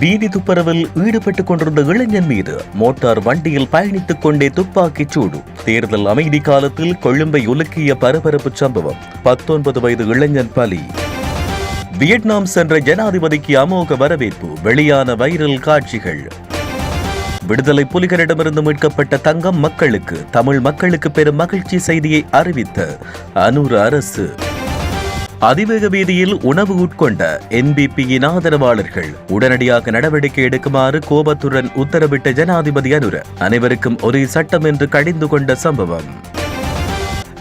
வீதி துப்புரவில் ஈடுபட்டுக் கொண்டிருந்த இளைஞன் மீது மோட்டார் வண்டியில் பயணித்துக் கொண்டே துப்பாக்கிச் சூடு. தேர்தல் அமைதி காலத்தில் கொழும்பை உலுக்கிய பரபரப்பு சம்பவம். பத்தொன்பது வயது இளைஞன் பலி. வியட்நாம் சென்ற ஜனாதிபதிக்கு அமோக வரவேற்பு வெளியான வைரல் காட்சிகள். விடுதலை புலிகளிடமிருந்து மீட்கப்பட்ட தங்கம் மக்களுக்கு தமிழ் மக்களுக்கு பெரும் மகிழ்ச்சி செய்தியை அறிவித்த அனூர் அரசு. அதிவேக வீதியில் உணவு உட்கொண்ட என்பிபியின் ஆதரவாளர்கள் உடனடியாக நடவடிக்கை எடுக்குமாறு கோபத்துடன் உத்தரவிட்ட ஜனாதிபதி அனுர அனைவருக்கும் ஒரே சட்டம் என்று கடிந்து கொண்ட சம்பவம்.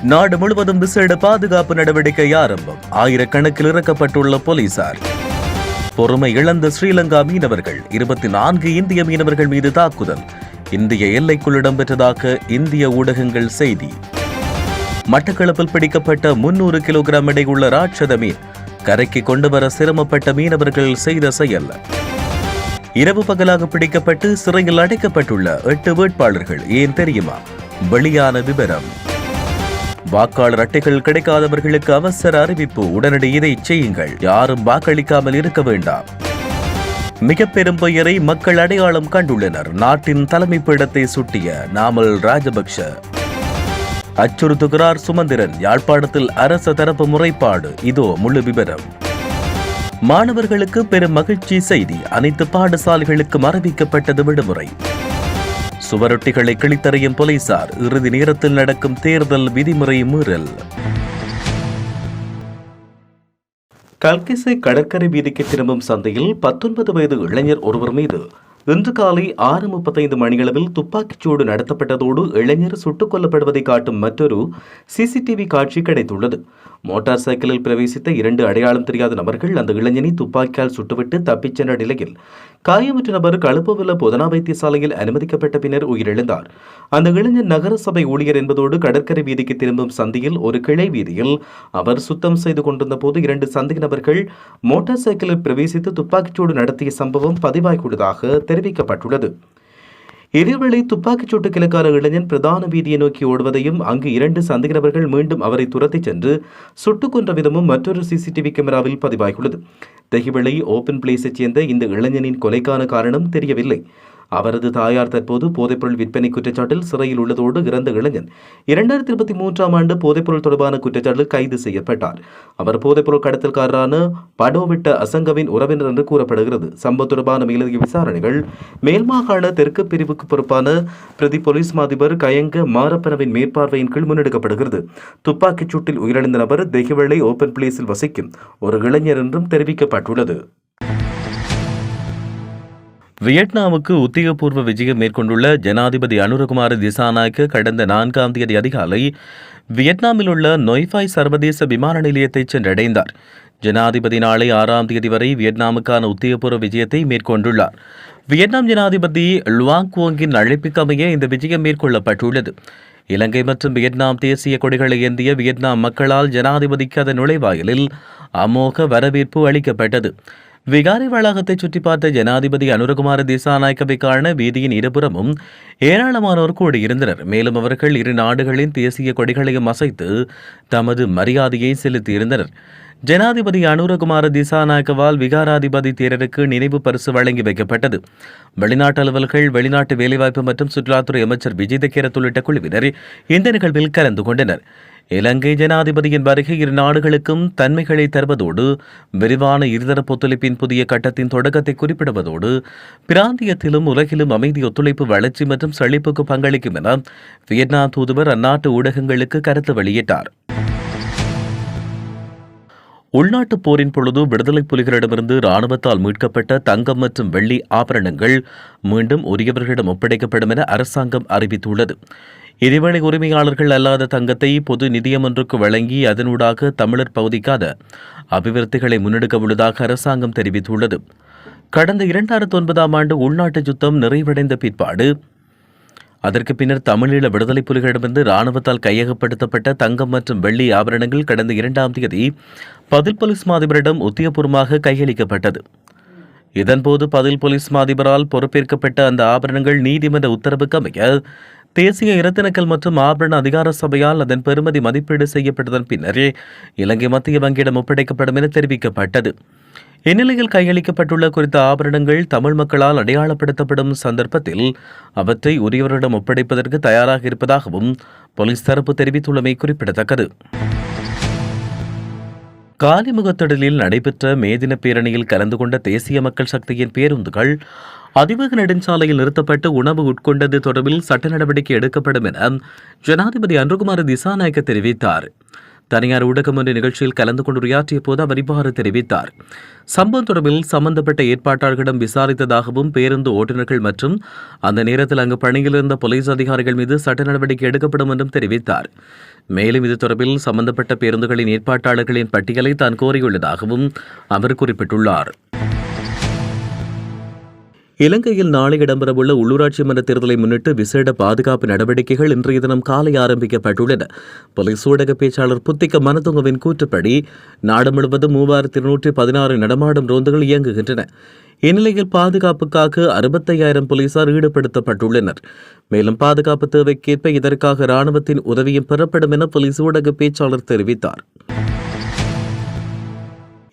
நாடு முழுவதும் விசேட பாதுகாப்பு நடவடிக்கை ஆரம்பம். ஆயிரக்கணக்கில் இறக்கப்பட்டுள்ள போலீசார். பொறுமை இழந்த ஸ்ரீலங்கா மீனவர்கள் இருபத்தி நான்கு இந்திய மீனவர்கள் மீது தாக்குதல். இந்திய எல்லைக்குள் இடம்பெற்றதாக இந்திய ஊடகங்கள் செய்தி. மட்டக்களப்பில் பிடிக்கப்பட்ட முன்னூறு கிலோகிராம் எடையுள்ள ராட்சத மீன் கரைக்கு கொண்டு வர சிரமப்பட்ட மீனவர்கள் செய்த செயல். இரவு பகலாக பிடிக்கப்பட்டு சிறையில் அடைக்கப்பட்டுள்ள எட்டு வேட்பாளர்கள் ஏன் தெரியுமா? வெளியான விவரம். வாக்காளர் அட்டைகள் கிடைக்காதவர்களுக்கு அவசர அறிவிப்பு உடனடி இதை செய்யுங்கள். யாரும் வாக்களிக்காமல் இருக்க வேண்டாம். மிக பெரும் பெயரை மக்கள் அடையாளம் கண்டுள்ளனர். நாட்டின் தலைமை பீடத்தை சுட்டிய நாமல் ராஜபக்ஷ. அச்சுறுத்துகிறார் சுமந்திரன். யாழ்ப்பாணத்தில் அரச தரப்பு முறைப்பாடு. இதோ முழு விவரம் மாணவர்களுக்கு பெரும் மகிழ்ச்சி செய்தி. அனைத்து பாடசாலைகளுக்கும் அறிவிக்கப்பட்டது விடுமுறை. சுவரொட்டிகளை கிழித்தறியும் போலீசார். இறுதி நேரத்தில் நடக்கும் தேர்தல் விதிமுறை மீறல். கல்கிசை கடற்கரை வீதிக்கு திரும்பும் சந்தையில் பத்தொன்பது வயது இளைஞர் ஒருவர் மீது இன்று காலை ஆறு முப்பத்தைந்து மணியளவில் துப்பாக்கிச்சூடு நடத்தப்பட்டதோடு இளைஞர் சுட்டுக் கொல்லப்படுவதை காட்டும் மற்றொரு சிசிடிவி காட்சி கிடைத்துள்ளது. மோட்டார் சைக்கிளில் பிரவேசித்த இரண்டு அடையாளம் தெரியாத நபர்கள் அந்த இளைஞனை துப்பாக்கியால் சுட்டுவிட்டு தப்பிச் சென்ற நிலையில் காயமற்ற நபர் கழுப்புவில பொதனா வைத்தியசாலையில் அனுமதிக்கப்பட்ட பின்னர் உயிரிழந்தார். அந்த இளைஞர் நகரசபை ஊழியர் என்பதோடு கடற்கரை வீதிக்கு திரும்பும் சந்தையில் ஒரு கிளை வீதியில் அவர் சுத்தம் செய்து கொண்டிருந்த போது இரண்டு சந்தேக நபர்கள் மோட்டார் சைக்கிளில் பிரவேசித்து துப்பாக்கிச்சூடு நடத்திய சம்பவம் பதிவாகியுள்ளதாக தெரிவிக்கப்பட்டுள்ளது. இதேவேளை துப்பாக்கிச் சூட்டு கிழக்கான இளைஞன் பிரதான வீதியை நோக்கி ஓடுவதையும் அங்கு இரண்டு சந்தேகநபர்கள் மீண்டும் அவரை துரத்திச் சென்று சுட்டுக் கொன்ற விதமும் மற்றொரு சிசிடிவி கேமராவில் பதிவாகியுள்ளது. தெகிவெளி ஓபன் பிளேஸைச் சேர்ந்த இந்த இளைஞனின் கொலைக்கான காரணம் தெரியவில்லை. அவரது தாயார் தற்போது போதைப்பொருள் விற்பனை குற்றச்சாட்டில் சிறையில் உள்ளதோடு இறந்த இளைஞன். இரண்டாயிரத்தி இருபத்தி மூன்றாம் ஆண்டு போதைப்பொருள் தொடர்பான குற்றச்சாட்டில் கைது செய்யப்பட்டார். அவர் போதைப்பொருள் கடத்தல்காரரான படோவிட்ட அசங்கவின் உறவினர் என்று கூறப்படுகிறது. சம்பவம் தொடர்பான மேலதிக விசாரணைகள். மேல்மாகாண தெற்கு பிரிவுக்கு பொறுப்பான பிரதி போலீஸ் மாதிபர் கயங்க மாரப்பனவின் மேற்பார்வையின் கீழ் முன்னெடுக்கப்படுகிறது. துப்பாக்கிச் சூட்டில் உயிரிழந்த நபர் தெஹிவளை ஓபன் பிளேஸில் வசிக்கும் ஒரு இளைஞர் என்றும் தெரிவிக்கப்பட்டுள்ளது. வியட்நாமுக்கு உத்தியோகபூர்வ விஜயம் மேற்கொண்டுள்ள ஜனாதிபதி அனுரகுமார திசாநாயக்க கடந்த நான்காம் தேதி அதிகாலை வியட்நாமில் உள்ள நொய்ஃபாய் சர்வதேச விமான நிலையத்தை சென்றடைந்தார். ஜனாதிபதி நாளை ஆறாம் தேதி வரை வியட்நாமுக்கான உத்தியோகபூர்வ விஜயத்தை மேற்கொண்டுள்ளார். வியட்நாம் ஜனாதிபதி லுவாங் குவோங்கின் அழைப்புக்கமைய இந்த விஜயம் மேற்கொள்ளப்பட்டுள்ளது. இலங்கை மற்றும் வியட்நாம் தேசிய கொடிகளை ஏந்திய வியட்நாம் மக்களால் ஜனாதிபதிக்கு அதன் நுழைவாயிலில் அமோக வரவேற்பு அளிக்கப்பட்டது. விகாரி வளாகத்தை சுற்றி பார்த்த ஜனாதிபதி அனுரகுமார திசாநாயக்கவை காண வீதியின் இருபுறமும் ஏராளமானோர் கூடியிருந்தனர். மேலும் அவர்கள் இரு நாடுகளின் தேசிய கொடிகளையும் அசைத்து தமது மரியாதையை செலுத்தியிருந்தனர். ஜனாதிபதி அனுரகுமார திசாநாயக்கவால் விகாராதிபதி தேரருக்கு நினைவு பரிசு வழங்கி வைக்கப்பட்டது. வெளிநாட்டு அலுவல்கள் வெளிநாட்டு வேலைவாய்ப்பு மற்றும் சுற்றுலாத்துறை அமைச்சர் விஜய் தக்கேரத் உள்ளிட்ட குழுவினர் இந்த நிகழ்வில் கலந்து கொண்டனர். இலங்கை ஜனாதிபதியின் வருகை இரு நாடுகளுக்கும் தன்மைகளை தருவதோடு விரிவான இருதரப்பு ஒத்துழைப்பின் புதிய கட்டத்தின் தொடக்கத்தை குறிப்பிடுவதோடு பிராந்தியத்திலும் உலகிலும் அமைதி ஒத்துழைப்பு வளர்ச்சி மற்றும் செழிப்புக்கு பங்களிக்கும் என வியட்நாம் தூதுவர் அந்நாட்டு ஊடகங்களுக்கு கருத்து வெளியிட்டார். உள்நாட்டுப் போரின் பொழுது விடுதலை புலிகளிடமிருந்து இராணுவத்தால் மீட்கப்பட்ட தங்கம் மற்றும் வெள்ளி ஆபரணங்கள் மீண்டும் உரியவர்களிடம் ஒப்படைக்கப்படும் என அரசாங்கம் அறிவித்துள்ளது. இதுவேளை உரிமையாளர்கள் அல்லாத தங்கத்தை பொது நிதியம் ஒன்றுக்கு வழங்கி அதனூடாக தமிழர் பகுதிக்காத அபிவிருத்திகளை முன்னெடுக்க உள்ளதாக அரசாங்கம் தெரிவித்துள்ளது. கடந்த இரண்டாயிரத்தி ஒன்பதாம் ஆண்டு உள்நாட்டு யுத்தம் நிறைவடைந்த பிற்பாடு அதற்கு பின்னர் தமிழீழ விடுதலை புலிகளிடமிருந்து இராணுவத்தால் கையகப்படுத்தப்பட்ட தங்கம் மற்றும் வெள்ளி ஆபரணங்கள் கடந்த இரண்டாம் தேதி பதில் போலீஸ் மாதிபரிடம் உத்தியபூர்வமாக கையளிக்கப்பட்டது. இதன்போது பதில் போலீஸ் மாதிபரால் பொறுப்பேற்கப்பட்ட அந்த ஆபரணங்கள் நீதிமன்ற உத்தரவுக்கு அமைய தேசிய இரத்தினக்கல் மற்றும் ஆபரண அதிகார சபையால் அதன் பெறுமதி மதிப்பீடு செய்யப்பட்டதன் பின்னரே இலங்கை மத்திய வங்கியிடம் ஒப்படைக்கப்படும் என தெரிவிக்கப்பட்டது. இந்நிலையில் கையளிக்கப்பட்டுள்ள குறித்த ஆபரணங்கள் தமிழ் மக்களால் அடையாளப்படுத்தப்படும் சந்தர்ப்பத்தில் அவற்றை உரியவரிடம் ஒப்படைப்பதற்கு தயாராக இருப்பதாகவும் போலீஸ் தரப்பு தெரிவித்துள்ளமை குறிப்பிடத்தக்கது. காலிமுகத்திடலில் நடைபெற்ற மேதின பேரணியில் கலந்து கொண்ட தேசிய மக்கள் சக்தியின் பேருந்துகள் அதிவேக நெடுஞ்சாலையில் நிறுத்தப்பட்டு உணவு உட்கொண்டது தொடர்பில் சட்ட நடவடிக்கை எடுக்கப்படும் என ஜனாதிபதி அன்புகுமார் திசாநாயக்க தெரிவித்தார். தனியார் ஊடகம் ஒன்ற நிகழ்ச்சியில் கலந்து கொண்டு உரையாற்றிய போது அவர் இவ்வாறு தெரிவித்தார். சம்பவம் தொடர்பில் சம்பந்தப்பட்ட ஏற்பாட்டாளர்களிடம் விசாரித்ததாகவும் பேருந்து ஓட்டுநர்கள் மற்றும் அந்த நேரத்தில் அங்கு பணியில் இருந்த போலீஸ் அதிகாரிகள் மீது சட்ட நடவடிக்கை எடுக்கப்படும் என்றும் தெரிவித்தார். மேலும் இது தொடர்பில் சம்பந்தப்பட்ட பேருந்துகளின் ஏற்பாட்டாளர்களின் பட்டியலை தான் கோரியுள்ளதாகவும் அவர் குறிப்பிட்டுள்ளார். இலங்கையில் நாளை இடம்பெறவுள்ள உள்ளூராட்சி மன்ற தேர்தலை முன்னிட்டு விசேட பாதுகாப்பு நடவடிக்கைகள் இன்றைய தினம் காலை ஆரம்பிக்கப்பட்டுள்ளன. போலீஸ் ஊடக பேச்சாளர் புத்திக்க மனதுங்கவின் கூற்றுப்படி நாடு முழுவதும் மூவாயிரத்தி இருநூற்றி பதினாறு நடமாடும் ரோந்துகள் இயங்குகின்றன. இந்நிலையில் பாதுகாப்புக்காக அறுபத்தையாயிரம் போலீசார் ஈடுபடுத்தப்பட்டுள்ளனர். மேலும் பாதுகாப்பு தேவைக்கேற்ப இதற்காக ராணுவத்தின் உதவியும் பெறப்படும் என போலீஸ் ஊடக பேச்சாளர் தெரிவித்தார்.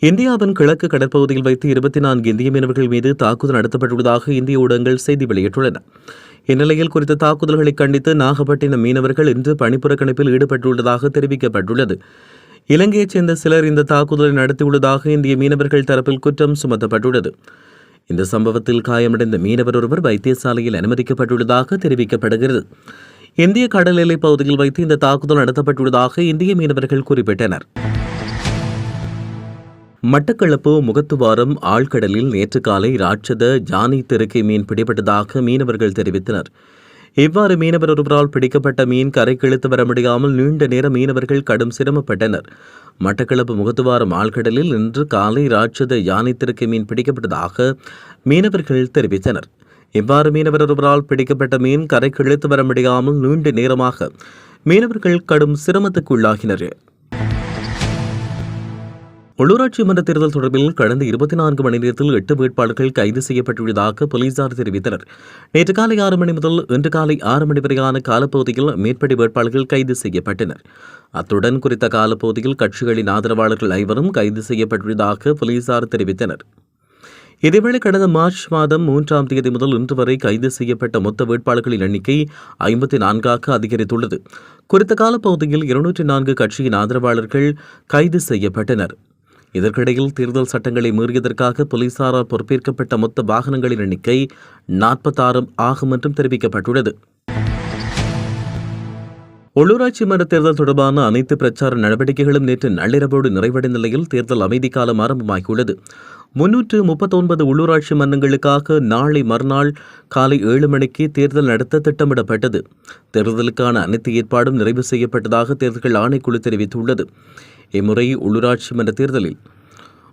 இந்தியாவின் கிழக்கு கடற்பகுதியில் வைத்து இருபத்தி நான்கு இந்திய மீனவர்கள் மீது தாக்குதல் நடத்தப்பட்டுள்ளதாக இந்திய ஊடகங்கள் செய்தி வெளியிட்டுள்ளன. இந்நிலையில் குறித்த தாக்குதல்களை கண்டித்து நாகப்பட்டினம் மீனவர்கள் இன்று பணிப்புறக்கணிப்பில் ஈடுபட்டுள்ளதாக தெரிவிக்கப்பட்டுள்ளது. இலங்கையைச் சேர்ந்த சிலர் இந்த தாக்குதலை நடத்தியுள்ளதாக இந்திய மீனவர்கள் தரப்பில் குற்றம் சுமத்தப்பட்டுள்ளது. இந்த சம்பவத்தில் காயமடைந்த மீனவர் ஒருவர் வைத்தியசாலையில் அனுமதிக்கப்பட்டுள்ளதாக தெரிவிக்கப்படுகிறது. இந்திய கடல் எல்லைப் பகுதியில் வைத்து இந்த தாக்குதல் நடத்தப்பட்டுள்ளதாக இந்திய மீனவர்கள் குறிப்பிட்டனர். மட்டக்களப்பு முகத்துவாரம் ஆழ்கடலில் நேற்று காலை ராட்சத ஜானி தெருக்கை மீன் பிடிபட்டதாக மீனவர்கள் தெரிவித்தனர். இவ்வாறு மீனவர் ஒருவரால் பிடிக்கப்பட்ட மீன் கரைக்கிழுத்து வர முடியாமல் நீண்ட நேரம் மீனவர்கள் கடும் சிரமப்பட்டனர். மட்டக்களப்பு முகத்துவாரம் ஆழ்கடலில் இன்று காலை ராட்சத யானை திருக்கை மீன் பிடிக்கப்பட்டதாக மீனவர்கள் தெரிவித்தனர். இவ்வாறு மீனவர் ஒருவரால் பிடிக்கப்பட்ட மீன் கரைக்கிழுத்து வர முடியாமல் நீண்ட நேரமாக மீனவர்கள் கடும் சிரமத்துக்குள்ளாகினர். உள்ளூராட்சி மன்ற தேர்தல் தொடர்பில் கடந்த இருபத்தி நான்கு மணி நேரத்தில் எட்டு வேட்பாளர்கள் கைது செய்யப்பட்டுள்ளதாக போலீசார் தெரிவித்தனர். நேற்று காலை ஆறு மணி முதல் இன்று காலை ஆறு மணி வரையான காலப்பகுதியில் மேற்படி வேட்பாளர்கள் கைது செய்யப்பட்டனர். அத்துடன் குறித்த காலப்பகுதியில் கட்சிகளின் ஆதரவாளர்கள் ஐவரும் கைது செய்யப்பட்டுள்ளதாக போலீசார் தெரிவித்தனர். இதேவேளை கடந்த மார்ச் மாதம் மூன்றாம் தேதி முதல் இன்று வரை கைது செய்யப்பட்ட மொத்த வேட்பாளர்களின் எண்ணிக்கை ஐம்பத்தி நான்காக அதிகரித்துள்ளது. குறித்த காலப்பகுதியில் இருநூற்றி நான்கு கட்சியின் ஆதரவாளர்கள் கைது செய்யப்பட்டனர். இதற்கிடையில் தேர்தல் சட்டங்களை மீறியதற்காக போலீசாரால் பொறுப்பேற்கப்பட்ட மொத்த வாகனங்களின் எண்ணிக்கை நாற்பத்தாறு ஆகும் என்றும் தெரிவிக்கப்பட்டுள்ளது. உள்ளூராட்சி மன்ற தேர்தல் தொடர்பான அனைத்து பிரச்சார நடவடிக்கைகளும் நேற்று நள்ளிரவோடு நிறைவடைந்த நிலையில் தேர்தல் அமைதி காலம் ஆரம்பமாகியுள்ளது. முன்னூற்று முப்பத்தொன்பது உள்ளூராட்சி மன்றங்களுக்காக நாளை மறுநாள் காலை ஏழு மணிக்கு தேர்தல் நடத்த திட்டமிடப்பட்டது. தேர்தலுக்கான அனைத்து ஏற்பாடும் நிறைவு செய்யப்பட்டதாக தேர்தல்கள் ஆணைக்குழு தெரிவித்துள்ளது. இம்முறை உள்ளூராட்சி மன்ற தேர்தலில்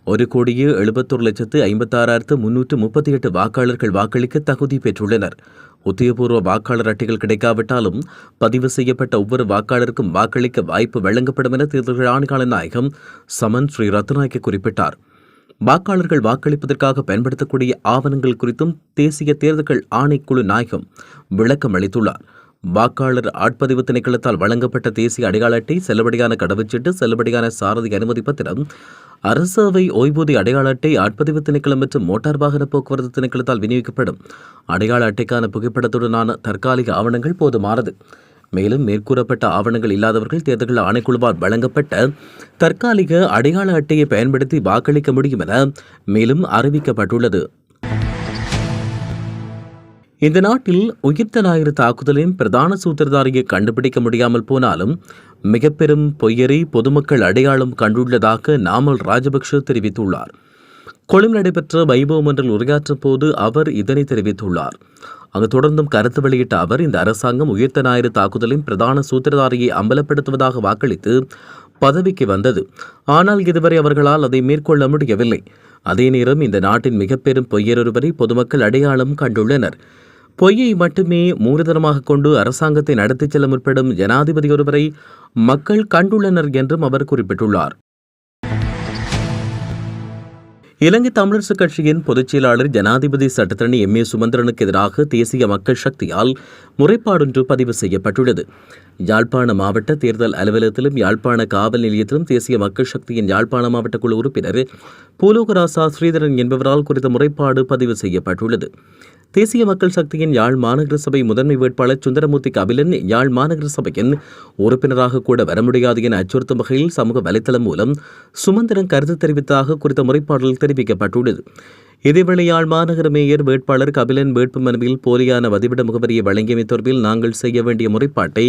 ஒரு கோடியே எழுபத்தொரு லட்சத்து ஐம்பத்தாறாயிரத்து முன்னூற்று முப்பத்தி எட்டு வாக்காளர்கள் வாக்களிக்க தகுதி பெற்றுள்ளனர். உத்தியபூர்வ வாக்காளர் அட்டைகள் கிடைக்காவிட்டாலும் பதிவு செய்யப்பட்ட ஒவ்வொரு வாக்காளருக்கும் வாக்களிக்க வாய்ப்பு வழங்கப்படும் என தேர்தல்கள் ஆணையாளர் நாயகம் சமன் ஸ்ரீ ரத்நாயக்கு குறிப்பிட்டார். வாக்காளர்கள் வாக்களிப்பதற்காக பயன்படுத்தக்கூடிய ஆவணங்கள் குறித்தும் தேசிய தேர்தல்கள் ஆணைக்குழு நாயகம் விளக்கம் அளித்துள்ளார். வாக்காளர் ஆட்பதிவு திணைக்களத்தால் வழங்கப்பட்ட தேசிய அடையாள அட்டை செல்லுபடியான கடவுச்சீட்டு செல்லுபடியான சாரதி அனுமதி பத்திரம் அரசவை ஓய்வூதிய அடையாள அட்டை ஆட்பதிவு திணைக்களம் மற்றும் மோட்டார் வாகன போக்குவரத்து திணைக்களத்தால் விநியோகிக்கப்படும். அடையாள அட்டைக்கான புகைப்படத்துடனான தற்காலிக ஆவணங்கள் போதுமானது. மேலும் மேற்கூறப்பட்ட ஆவணங்கள் இல்லாதவர்கள் தேர்தல்கள் ஆணைக்குழுவால் வழங்கப்பட்ட தற்காலிக அடையாள அட்டையை பயன்படுத்தி வாக்களிக்க முடியும் என மேலும் அறிவிக்கப்பட்டுள்ளது. இந்த நாட்டில் உயிர்த்த ஞாயிறு தாக்குதலின் பிரதான சூத்திரதாரியை கண்டுபிடிக்க முடியாமல் போனாலும் மிக பெரும் பொய்யரை பொதுமக்கள் அடையாளம் கண்டுள்ளதாக நாமல் ராஜபக்ஷ தெரிவித்துள்ளார். கொழும்பில் நடைபெற்ற வைபவம் ஒன்றில் உரையாற்றும் போது அவர் இதனை தெரிவித்துள்ளார். அங்கு தொடர்ந்தும் கருத்து வெளியிட்ட அவர் இந்த அரசாங்கம் உயிர்த்த ஞாயிறு தாக்குதலின் பிரதான சூத்திரதாரியை அம்பலப்படுத்துவதாக வாக்களித்து பதவிக்கு வந்தது. ஆனால் இதுவரை அவர்களால் அதை மேற்கொள்ள முடியவில்லை. அதே நேரம் இந்த நாட்டின் மிக பெரும் பொய்யரொருவரை பொதுமக்கள் அடையாளம் கண்டுள்ளனர். பொய்யை மட்டுமே மூலதனமாக கொண்டு அரசாங்கத்தை நடத்திச் செல்ல முற்படும் ஜனாதிபதி ஒருவரை மக்கள் கண்டுள்ளனர் என்றும் அவர் குறிப்பிட்டுள்ளார். இலங்கை தமிழரசுக் கட்சியின் பொதுச் செயலாளர் ஜனாதிபதி சட்டத்தரணி எம் ஏ சுமந்திரனுக்கு எதிராக தேசிய மக்கள் சக்தியால் முறைப்பாடொன்று பதிவு செய்யப்பட்டுள்ளது. யாழ்ப்பாண மாவட்ட தேர்தல் அலுவலகத்திலும் யாழ்ப்பாண காவல் நிலையத்திலும் தேசிய மக்கள் சக்தியின் யாழ்ப்பாண மாவட்ட குழு உறுப்பினர் பூலோகராசா ஸ்ரீதரன் என்பவரால் குறித்த முறைப்பாடு பதிவு செய்யப்பட்டுள்ளது. தேசிய மக்கள் சக்தியின் யாழ் மாநகர சபை முதன்மை வேட்பாளர் சுந்தரமூர்த்தி கபிலன் யாழ் மாநகர சபையின் உறுப்பினராக கூட வர முடியாது என அச்சுறுத்தும் வகையில் சமூக வலைத்தளம் மூலம் சுமந்திரன் கருத்து தெரிவித்ததாக குறித்த முறைப்பாடில் தெரிவிக்கப்பட்டுள்ளது. இதேவேளை யாழ் மாநகர மேயர் வேட்பாளர் கபிலன் வேட்பு மனுவில் போலியான வதிவிட முகவரியை வழங்கியமை தொடர்பில் நாங்கள் செய்ய வேண்டிய முறைப்பாட்டை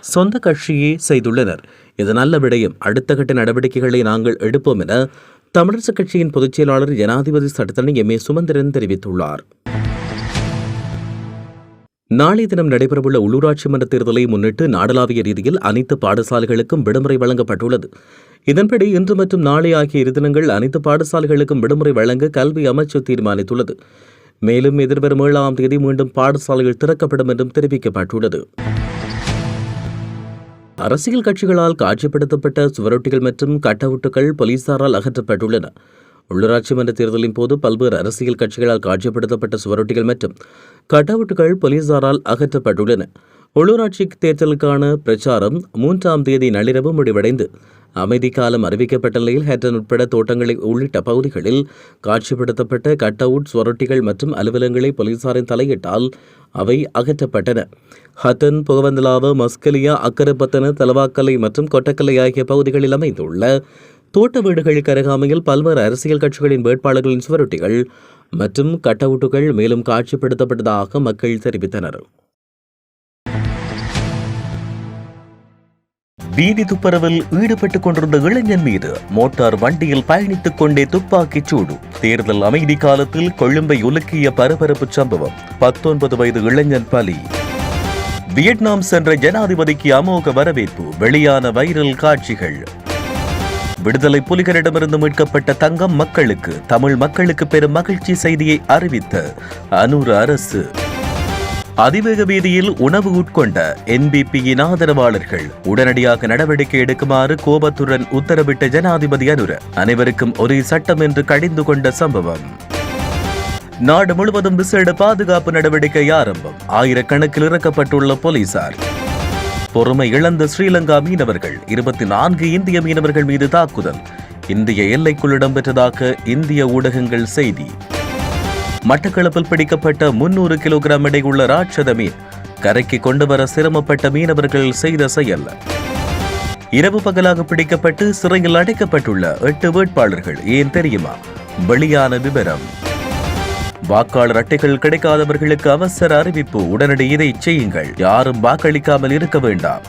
சொந்த கட்சியே செய்துள்ளனர். இது நல்ல விடயம். அடுத்த கட்ட நடவடிக்கைகளை நாங்கள் எடுப்போம் என தமிழரசுக் கட்சியின் பொதுச் செயலாளர் ஜனாதிபதி சட்டத்தரணி எம் ஏ சுமந்திரன் தெரிவித்துள்ளார். நாளை தினம் நடைபெறவுள்ள உள்ளூராட்சி மன்ற தேர்தலை முன்னிட்டு நாடளாவிய ரீதியில் அனைத்து பாடசாலைகளுக்கும் விடுமுறை வழங்கப்பட்டுள்ளது. இதன்படி இன்று மற்றும் நாளை ஆகிய இரு தினங்கள் அனைத்து பாடசாலைகளுக்கும் விடுமுறை வழங்க கல்வி அமைச்சு தீர்மானித்துள்ளது. மேலும் எதிர்வரும் ஏழாம் தேதி மீண்டும் பாடசாலைகள் திறக்கப்படும் என்றும் தெரிவிக்கப்பட்டுள்ளது. அரசியல் கட்சிகளால் காட்சிப்படுத்தப்பட்ட சுவரொட்டிகள் மற்றும் கட்டவுட்டுகள் போலீசாரால் அகற்றப்பட்டுள்ளன. உள்ளூராட்சி மன்ற தேர்தலின் போது பல்வேறு அரசியல் கட்சிகளால் காட்சிப்படுத்தப்பட்ட சுவரொட்டிகள் மற்றும் கட்டவுட்டுகள் போலீசாரால் அகற்றப்பட்டுள்ளன. உள்ளூராட்சி தேர்தலுக்கான பிரச்சாரம் மூன்றாம் தேதி நள்ளிரவு முடிவடைந்து அமைதி காலம் அறிவிக்கப்பட்ட நிலையில் ஹேட்டன் உட்பட தோட்டங்களை உள்ளிட்ட பகுதிகளில் காட்சிப்படுத்தப்பட்ட கட் அவுட் சுவரொட்டிகள் மற்றும் அலுவலகங்களை போலீசாரின் தலையிட்டால் அவை அகற்றப்பட்டன. ஹட்டன் புகவந்தலாவ மஸ்கலியா அக்கரப்பத்தன தலவாக்கலை மற்றும் கொட்டக்கலை ஆகிய பகுதிகளில் அமைந்துள்ள தோட்ட வீடுகளுக்கு அருகாமையில் பல்வேறு அரசியல் கட்சிகளின் வேட்பாளர்களின் சுவரொட்டிகள் மற்றும் கட்டவுட்டுகள் மேலும் காட்சிப்படுத்தப்பட்டதாக மக்கள் தெரிவித்தனர். வீதி துப்புரவில் ஈடுபட்டுக் கொண்டிருந்த இளைஞன் மீது மோட்டார் வண்டியில் பயணித்துக் கொண்டே துப்பாக்கிச் சூடு. தேர்தல் அமைதி காலத்தில் கொழும்பை உலுக்கிய பரபரப்பு சம்பவம். பத்தொன்பது வயது இளைஞன் பலி. வியட்நாம் சென்ற ஜனாதிபதிக்கு அமோக வரவேற்பு வெளியான வைரல் காட்சிகள். விடுதலை புலிகளிடமிருந்து மீட்கப்பட்ட தங்கம் மக்களுக்கு தமிழ் மக்களுக்கு பெரும் மகிழ்ச்சி செய்தியை அறிவித்த அனூர் அரசு. அதிவேக வீதியில் உணவு உட்கொண்ட என்பிபியின் ஆதரவாளர்கள் உடனடியாக நடவடிக்கை எடுக்குமாறு கோபத்துடன் உத்தரவிட்ட ஜனாதிபதி அனுர அனைவருக்கும் ஒரே சட்டம் என்று கடிந்து கொண்ட சம்பவம். நாடு முழுவதும் விசேட பாதுகாப்பு நடவடிக்கை ஆரம்பம். ஆயிரக்கணக்கில் இறக்கப்பட்டுள்ள போலீசார். பொறுமை இழந்த ஸ்ரீலங்கா மீனவர்கள். இருபத்தி நான்கு இந்திய மீனவர்கள் மீது தாக்குதல். இந்திய எல்லைக்குள் இடம்பெற்றதாக இந்திய ஊடகங்கள் செய்தி. மட்டக்களப்பில் பிடிக்கப்பட்ட முன்னூறு கிலோகிராம் எடையுள்ள ராட்சத மீன் கரைக்கு கொண்டு வர சிரமப்பட்ட மீனவர்கள் செய்த செயல். இரவு பகலாக பிடிக்கப்பட்டு சிறையில் அடைக்கப்பட்டுள்ள எட்டு வேட்பாளர்கள் ஏன் தெரியுமா? வெளியான விவரம். வாக்காளர் அட்டைகள் கிடைக்காதவர்களுக்கு அவசர அறிவிப்பு. உடனடி இதை செய்யுங்கள். யாரும் வாக்களிக்காமல் இருக்க வேண்டாம்.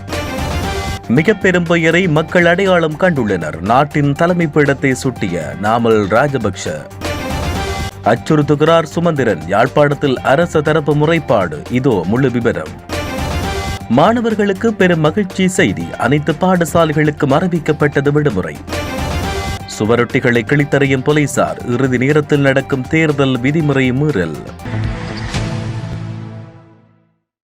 மிக பெரும் பெயரை மக்கள் அடையாளம் கண்டுள்ளனர். நாட்டின் தலைமை பீடத்தை சுட்டிய நாமல் ராஜபக்ஷ. அச்சுறுத்துகிறார் சுமந்திரன். யாழ்ப்பாணத்தில் அரச தரப்பு முறைப்பாடு. இதோ முழு விவரம் மாணவர்களுக்கு பெரும் மகிழ்ச்சி செய்தி. அனைத்து பாடசாலைகளுக்கும் அறிவிக்கப்பட்டது விடுமுறை. சுவரொட்டிகளை கிழித்தறியும் போலீசார் இறுதி நேரத்தில் நடக்கும் தேர்தல் விதிமுறை மீறல்.